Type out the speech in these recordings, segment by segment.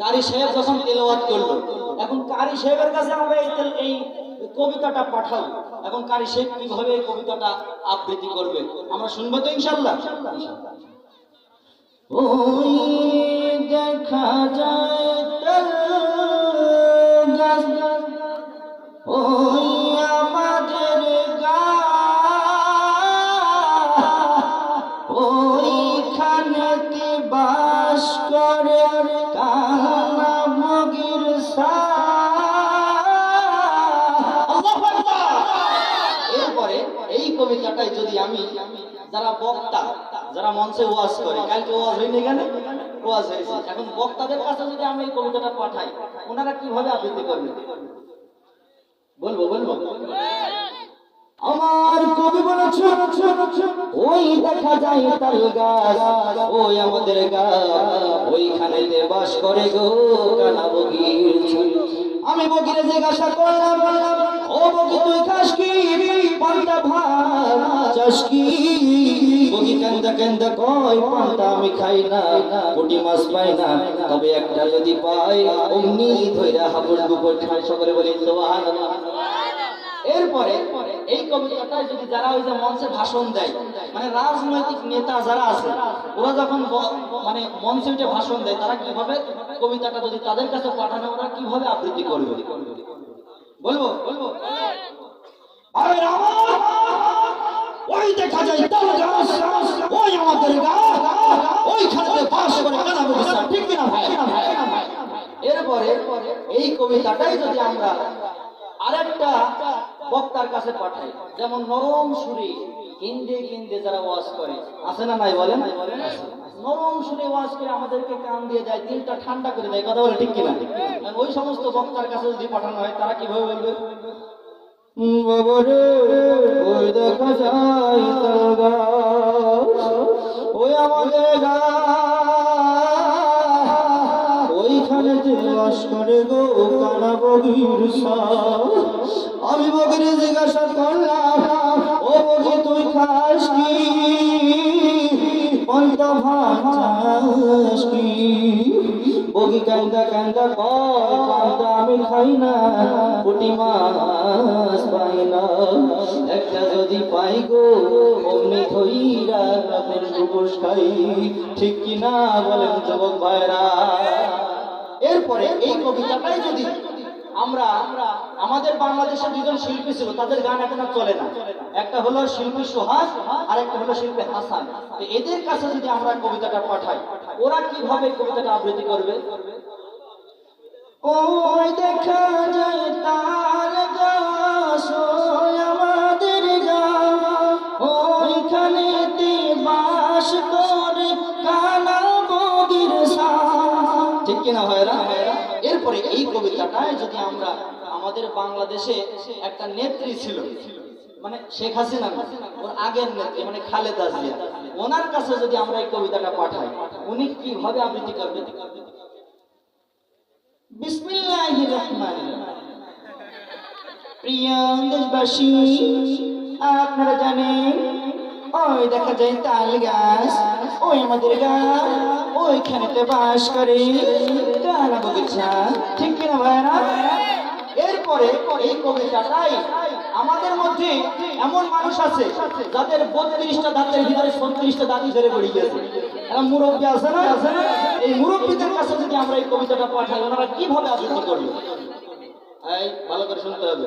কারি সাহেব যখন তেলাওয়াত করল, এখন কারি সাহেবের কাছে আমরা এই এই কবিতাটা পাঠাবো। এখন কারি সাহেব কীভাবে এই কবিতাটা আবৃত্তি করবে? আমরা শুনব তো ইনশাল্লাহ ওই দেখা যায় আমি, যারা বক্তা, যারা মঞ্চে ওয়াজ করে, কালকে ওয়াজ হয়নি কেন ওয়াজ হয়েছে। এখন বক্তাদের কাছে যদি আমি এই কবিতাটা পাঠাই, ওনারা কীভাবে আবৃত্তি করবে? বলব বলব? আমার কবি ওই দেখা যায় তাল গাছ, ওই আমাদের ওইখানে বাস করে গো কানা বগির আমি বগিরে জিজ্ঞাসা করলাম, ও বগি, তুই খাস কি? ভাষণ দেয় মানে রাজনৈতিক নেতা যারা আছে, ওরা যখন মানে মঞ্চে উঠে ভাষণ দেয়, তারা কীভাবে কবিতাটা যদি তাদের কাছে পাঠানো, ওরা কীভাবে আবৃত্তি করবে? বলব? বলব? আমার ওই দেখা যায় গাছ ওই আমাদের গাছ ওইখানে করে ঠিক কিনা ভাই? এরপরে এই কবিতাটাই যদি আমরা আরেকটা বক্তার কাছে পাঠাই, যেমন নরম সুরে হিন্দি যারা ওয়াজ করে, আছে না নাই বলেন? নরম ওয়াজ করে আমাদেরকে কান দিয়ে যায় দিলটা ঠান্ডা করে দেয়, কথা বলে ঠিক কিনা? ওই সমস্ত বক্তার কাছে যদি পাঠানো হয়, তারা কীভাবে বলবে? বাবারে, ওই দেখা যায় ওই ওইখানে করে বগির আমি বগিরে জিজ্ঞাসা করলাম, ও বগি, তুই খাস কি? বগি কান্দা কান্দা কয় পান্তা আমি খাই না, কোটি মাস পাই না। একটা যদি পাই গো, অমনি ধইরা রাতের দুপুর খাই। ঠিক কি না বলেন যুবক ভাইরা এরপরে এই কবিতাটাই যদি আমরা, আমাদের বাংলাদেশের দুজন শিল্পী ছিল, তাদের গান এখন আর চলে না। একটা হলো শিল্পী সুহাস আর একটা হলো শিল্পী হাসান। এদের কাছে যদি আমরা কবিতাটা পাঠাই, ওরা কীভাবে কবিতাটা আবৃত্তি করবে? ওই দেখা ঠিক কিনা ভাইরা এরপরে এই কবিতাটায় যদি আমরা আমাদের বাংলাদেশে একটা নেত্রী ছিল মানে শেখ হাসিনা ওর আগের নেত্রী মানে খালেদা জিয়া, ওনার কাছে যদি আমরা এই কবিতাটা পাঠাই, উনি কীভাবে আবৃত্তি করবে বিসমিল্লাহির রহমানির প্রিয় দেশবাসী, আপনারা জানেন, ওই দেখা যায় তাল গাছ, ওই আমাদের গাছ ওইখানেতে বাস করে। ঠিক কিনা ভাইরা এরপরে এই কবিতাটাই আমাদের মধ্যে এমন মানুষ আছে, যাদের বত্রিশটা দাঁতের ভিতরে ছত্রিশটা দাঁত ধরে পড়ে গেছে এরা মুরব্বী আছে না? আছে এই মুরব্বীদের কাছে যদি আমরা এই কবিতাটা পাঠাই, ওনারা কীভাবে আবৃত্তি করবে? ভালো করে শুনতে হবে।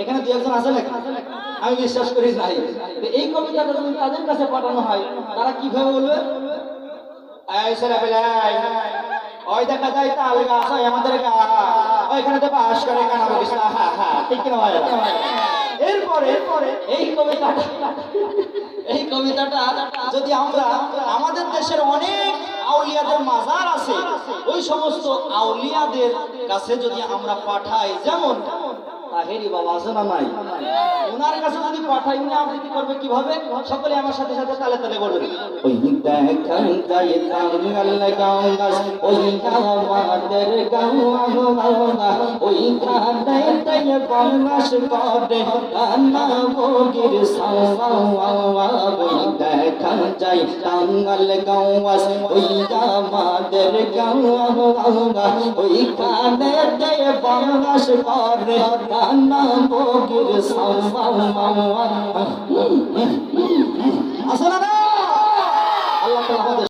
এখানে দু একজন আছে নাকি আমি বিশ্বাস করি নাই। এই কবিতাটা যদি তাদের কাছে পাঠানো হয়, তারা কীভাবে বলবে? ওই দেখা যায় আমাদের তো বাস করে কানা ঠিক এরপরে এই কবিতাটা এই কবিতাটা যদি আমরা আমাদের দেশের অনেক আউলিয়াদের মাজার আছে ওই সমস্ত আউলিয়াদের কাছে যদি আমরা পাঠাই যেমন তাহেরি বাবা আছে না নাই ওনার কাছে যদি পাঠাই, উনি আবৃত্তি করবে কীভাবে? ওই দেখান যায় কান্না বগির আসলে আল্লাহ আমাদের